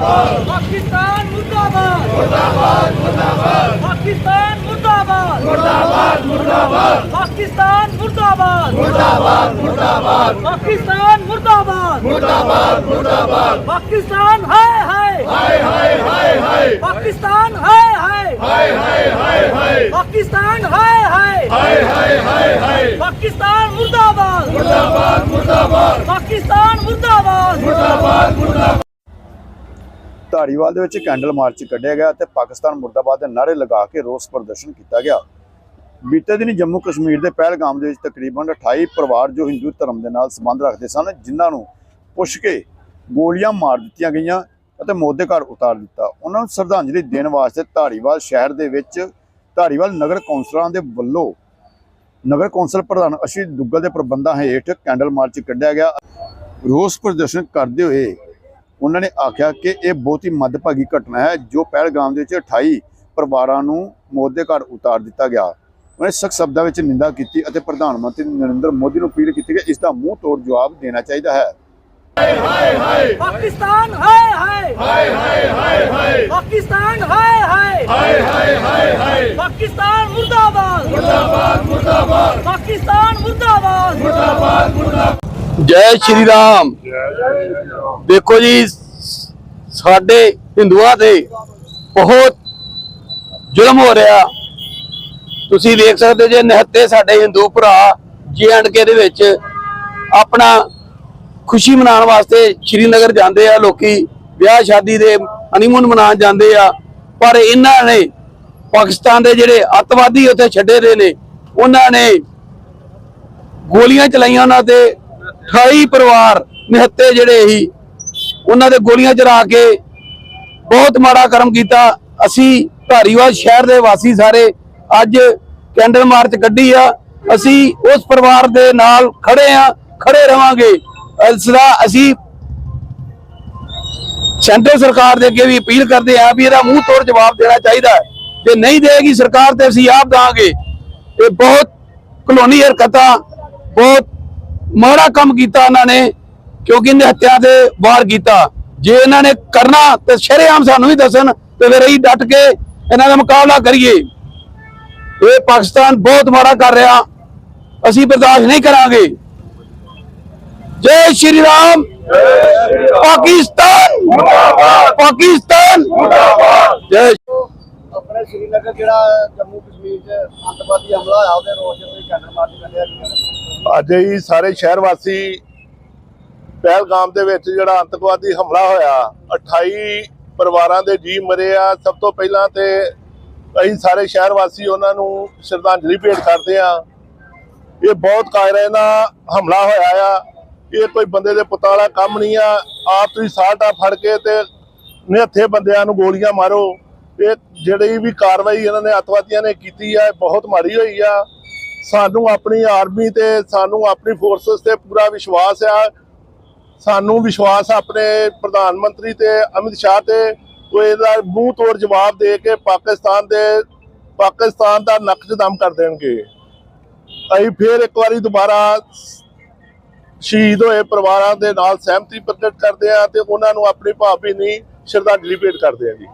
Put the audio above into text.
ਪਾਕਿਸਤਾਨ ਮੁਰਦਾਬਾਦ। ਮੁਰਦਾਬਾਦ ਮੁਰਦਾਬਾਦ। ਪਾਕਿਸਤਾਨ ਮੁਰਦਾਬਾਦ। ਮੁਰਦਾਬਾਦ ਮੁਰਦਾਬਾਦ। ਪਾਕਿਸਤਾਨ ਮੁਰਦਾਬਾਦ। ਮੁਰਦਾਬਾਦ ਮੁਰਦਾਬਾਦ। ਪਾਕਿਸਤਾਨ ਮੁਰਦਾਬਾਦ। ਮੁਰਦਾਬਾਦ ਮੁਰਦਾਬਾਦ। ਪਾਕਿਸਤਾਨ ਹਾਏ ਹਾਏ। ਹਾਏ ਹਾਏ ਹਾਏ ਹਾਏ। ਪਾਕਿਸਤਾਨ ਹਾਏ ਹਾਏ। ਹਾਏ ਹਾਏ ਹਾਏ ਹਾਏ। ਪਾਕਿਸਤਾਨ ਹਾਏ ਹਾਏ। ਹਾਏ ਹਾਏ ਹਾਏ ਹਾਏ। ਪਾਕਿਸਤਾਨ ਮੁਰਦਾਬਾਦ। ਮੁਰਦਾਬਾਦ ਮੁਰਦਾਬਾਦ। ਪਾਕਿਸਤਾਨ ਮੁਰਦਾਬਾਦ। ਧਾਰੀਵਾਲ ਦੇ ਵਿੱਚ ਕੈਂਡਲ ਮਾਰਚ ਕੱਢਿਆ ਗਿਆ ਤੇ ਪਾਕਿਸਤਾਨ ਮੁਰਦਾਬਾਦ ਦੇ ਨਾਅਰੇ ਲਗਾ ਕੇ ਰੋਸ ਪ੍ਰਦਰਸ਼ਨ ਕੀਤਾ ਗਿਆ। ਬੀਤੇ ਦਿਨੀ ਜੰਮੂ ਕਸ਼ਮੀਰ ਦੇ ਪਹਿਲਗਾਮ ਦੇ ਵਿੱਚ ਤਕਰੀਬਨ 28 ਪਰਿਵਾਰ ਜੋ ਹਿੰਦੂ ਧਰਮ ਦੇ ਨਾਲ ਸੰਬੰਧ ਰੱਖਦੇ ਸਨ, ਜਿਨ੍ਹਾਂ ਨੂੰ ਪੁੱਛ ਕੇ ਗੋਲੀਆਂ ਮਾਰ ਦਿੱਤੀਆਂ ਗਈਆਂ ਅਤੇ ਮੌਤ ਦੇ ਘਰ ਉਤਾਰ ਦਿੱਤਾ। ਉਹਨਾਂ ਨੂੰ ਸ਼ਰਧਾਂਜਲੀ ਦੇਣ ਵਾਸਤੇ ਧਾਰੀਵਾਲ ਸ਼ਹਿਰ ਦੇ ਵਿੱਚ ਧਾਰੀਵਾਲ ਨਗਰ ਕੌਂਸਲਰਾਂ ਦੇ ਵੱਲੋਂ ਨਗਰ ਕੌਂਸਲ ਪ੍ਰਧਾਨ ਅਸ਼ੀ ਦੁੱਗਲ ਦੇ ਪ੍ਰਬੰਧਾਂ ਹੇਠ ਕੈਂਡਲ ਮਾਰਚ ਕੱਢਿਆ ਗਿਆ। ਰੋਸ ਪ੍ਰਦਰਸ਼ਨ ਕਰਦੇ ਹੋਏ ਉਹਨਾਂ ਨੇ ਆਖਿਆ ਕਿ ਇਹ ਬਹੁਤ ਹੀ ਮੰਦਭਾਗੀ ਘਟਨਾ ਹੈ, ਜੋ ਪਹਿਲਗਾਮ ਦੇ ਵਿੱਚ 28 ਪਰਿਵਾਰਾਂ ਨੂੰ ਮੌਤ ਦੇ ਘਰ ਉਤਾਰ ਦਿੱਤਾ ਗਿਆ। ਉਹਨੇ ਸਖਤ ਸ਼ਬਦਾਂ ਵਿੱਚ ਨਿੰਦਾ ਕੀਤੀ ਅਤੇ ਪ੍ਰਧਾਨ ਮੰਤਰੀ ਨਰਿੰਦਰ ਮੋਦੀ ਨੂੰ ਅਪੀਲ ਕੀਤੀ ਕਿ ਇਸ ਦਾ ਮੂੰਹ ਤੋੜ ਜਵਾਬ ਦੇਣਾ ਚਾਹੀਦਾ ਹੈ। ਪਾਕਿਸਤਾਨ, ਹਾਏ ਹਾਏ। ਹਾਏ ਹਾਏ ਹਾਏ ਹਾਏ ਪਾਕਿਸਤਾਨ, ਹਾਏ ਹਾਏ। ਹਾਏ ਹਾਏ ਹਾਏ ਹਾਏ ਪਾਕਿਸਤਾਨ ਮੁਰਦਾਬਾਦ ਮੁਰਦਾਬਾਦ ਮੁਰਦਾਬਾਦ। ਪਾਕਿਸਤਾਨ ਮੁਰਦਾਬਾਦ। ਜੈ ਸ਼੍ਰੀ ਰਾਮ। ਦੇਖੋ ਜੀ, ਸਾਡੇ ਹਿੰਦੂਆਂ ਤੇ ਬਹੁਤ ਜ਼ੁਲਮ ਹੋ ਰਿਹਾ। ਤੁਸੀਂ ਦੇਖ ਸਕਦੇ ਜੇ ਨਿਹੱਤੇ ਸਾਡੇ ਹਿੰਦੂ ਭਰਾ ਕੇ ਦੇ ਵਿੱਚ ਆਪਣਾ ਖੁਸ਼ੀ ਮਨਾਉਣ ਵਾਸਤੇ ਸ਼੍ਰੀਨਗਰ ਜਾਂਦੇ ਆ, ਲੋਕੀ ਵਿਆਹ ਸ਼ਾਦੀ ਦੇ ਹਨੀਮੂਨ ਮਨਾਉਣ ਜਾਂਦੇ ਆ, ਪਰ ਇਹਨਾਂ ਨੇ ਪਾਕਿਸਤਾਨ ਦੇ ਜਿਹੜੇ ਅੱਤਵਾਦੀ ਉੱਥੇ ਛੱਡੇ ਦੇ ਨੇ, ਉਹਨਾਂ ਨੇ ਗੋਲੀਆਂ ਚਲਾਈਆਂ ਉਹਨਾਂ ਤੇ। 28 ਪਰਿਵਾਰ ਨਿਹੱਤੇ ਜਿਹੜੇ ਸੀ, ਉਹਨਾਂ ਦੇ ਗੋਲੀਆਂ ਚਲਾ ਕੇ ਬਹੁਤ ਮਾੜਾ ਕਰਮ ਕੀਤਾ। ਅਸੀਂ ਧਾਰੀਵਾਲ ਸ਼ਹਿਰ ਦੇ ਵਾਸੀ ਸਾਰੇ ਅੱਜ ਕੈਂਡਲ ਮਾਰਚ ਕੱਢੀ ਆ। ਅਸੀਂ ਉਸ ਪਰਿਵਾਰ ਦੇ ਨਾਲ ਖੜੇ ਆ, ਖੜੇ ਰਵਾਂਗੇ। ਇਸ ਅਸੀਂ ਸੈਂਟਰ ਸਰਕਾਰ ਦੇ ਅੱਗੇ ਵੀ ਅਪੀਲ ਕਰਦੇ ਆ ਵੀ ਇਹਦਾ ਮੂੰਹ ਤੋੜ ਜਵਾਬ ਦੇਣਾ ਚਾਹੀਦਾ ਜੇ ਨਹੀਂ ਦੇਗੀ ਸਰਕਾਰ ਤੇ ਅਸੀਂ ਆਪ ਦਾਂਗੇ। ਇਹ ਬਹੁਤ ਕਲੋਨੀ ਹਰਕਤਾਂ, ਬਹੁਤ ਮਾੜਾ ਕੰਮ ਕੀਤਾ ਉਹਨਾਂ ਨੇ, ਕਿਉਂਕਿ ਇਹਨੇ ਹੱਤਿਆ ਦੇ ਵਾਰ ਕੀਤਾ। ਜੇ ਇਹਨਾਂ ਨੇ ਕਰਨਾ, ਤੇ ਸ਼ਰੇਆਮ ਸਾਨੂੰ ਵੀ ਦੱਸਣ, ਤੇ ਫਿਰ ਅਸੀਂ ਡਟ ਕੇ ਇਹਨਾਂ ਦਾ ਮੁਕਾਬਲਾ ਕਰੀਏ। ਇਹ ਪਾਕਿਸਤਾਨ ਬਹੁਤ ਮਾੜਾ ਕਰ ਰਿਹਾ। ਅਸੀਂ ਬਰਦਾਸ਼ਤ ਨਹੀਂ ਕਰਾਂਗੇ। ਜੈ ਸ਼੍ਰੀ ਰਾਮ। ਪਾਕਿਸਤਾਨ ਮੁਰਦਾਬਾਦ। ਪਾਕਿਸਤਾਨ ਮੁਰਦਾਬਾਦ। ਜੈ ਆਪਣੇ ਸ਼੍ਰੀਨਗਰ ਜਿਹੜਾ ਜੰਮੂ ਕਸ਼ਮੀਰ 'ਚ ਅੱਤਵਾਦੀ ਹਮਲਾ ਹੋਇਆ, ਉਹਦੇ ਰੋਸ 'ਚ ਤੁਸੀਂ ਮਾਰਚ ਕੱਢਿਆ ਗਿਆ। ਅੱਜ ਹੀ ਸਾਰੇ ਸ਼ਹਿਰ ਵਾਸੀ ਪਹਿਲਗਾਮ ਦੇ ਵਿੱਚ ਜਿਹੜਾ ਅੰਤਕਵਾਦੀ ਹਮਲਾ ਹੋਇਆ 28 ਪਰਿਵਾਰਾਂ ਦੇ ਜੀ ਮਰੇ ਆ। ਸਭ ਤੋਂ ਪਹਿਲਾਂ ਤੇ ਅਸੀਂ ਸਾਰੇ ਸ਼ਹਿਰ ਵਾਸੀ ਉਹਨਾਂ ਨੂੰ ਸ਼ਰਧਾਂਜਲੀ ਭੇਟ ਕਰਦੇ ਆ ਇਹ ਬਹੁਤ ਕਾਇਰਾਨਾ ਹਮਲਾ ਹੋਇਆ ਆ। ਇਹ ਕੋਈ ਬੰਦੇ ਦੇ ਪੁੱਤਾਂ ਵਾਲਾ ਕੰਮ ਨਹੀਂ ਆ। ਆਪ ਤੁਸੀਂ ਸਾਹਟਾ ਫੜ ਕੇ ਤੇ ਨਿਹੱਥੇ ਬੰਦਿਆਂ ਨੂੰ ਗੋਲੀਆਂ ਮਾਰੋ। ਇਹ ਜਿਹੜੀ ਵੀ ਕਾਰਵਾਈ ਇਹਨਾਂ ਨੇ ਅੱਤਵਾਦੀਆਂ ਨੇ ਕੀਤੀ ਆ ਬਹੁਤ ਮਾੜੀ ਹੋਈ ਆ। ਸਾਨੂੰ ਆਪਣੀ ਆਰਮੀ ਤੇ, ਸਾਨੂੰ ਆਪਣੀ ਫੋਰਸਸ ਤੇ ਪੂਰਾ ਵਿਸ਼ਵਾਸ ਆ। ਸਾਨੂੰ ਵਿਸ਼ਵਾਸ ਆਪਣੇ ਪ੍ਰਧਾਨ ਮੰਤਰੀ ਤੇ, ਅਮਿਤ ਸ਼ਾਹ ਤੇ, ਉਹ ਇਹਦਾ ਮੂੰਹ ਤੋੜ ਜਵਾਬ ਦੇ ਕੇ ਪਾਕਿਸਤਾਨ ਦੇ, ਪਾਕਿਸਤਾਨ ਦਾ ਨੱਕ ਦਮ ਕਰ ਦੇਣਗੇ। ਅਸੀਂ ਫੇਰ ਇੱਕ ਵਾਰੀ ਦੁਬਾਰਾ ਸ਼ਹੀਦ ਹੋਏ ਪਰਿਵਾਰਾਂ ਦੇ ਨਾਲ ਸਹਿਮਤੀ ਪ੍ਰਗਟ ਕਰਦੇ ਆ ਤੇ ਉਹਨਾਂ ਨੂੰ ਆਪਣੀ ਭਾਵ ਭਾਵਭੀਨੀ ਸ਼ਰਧਾਂਜਲੀ ਭੇਟ ਕਰਦੇ ਆ ਜੀ।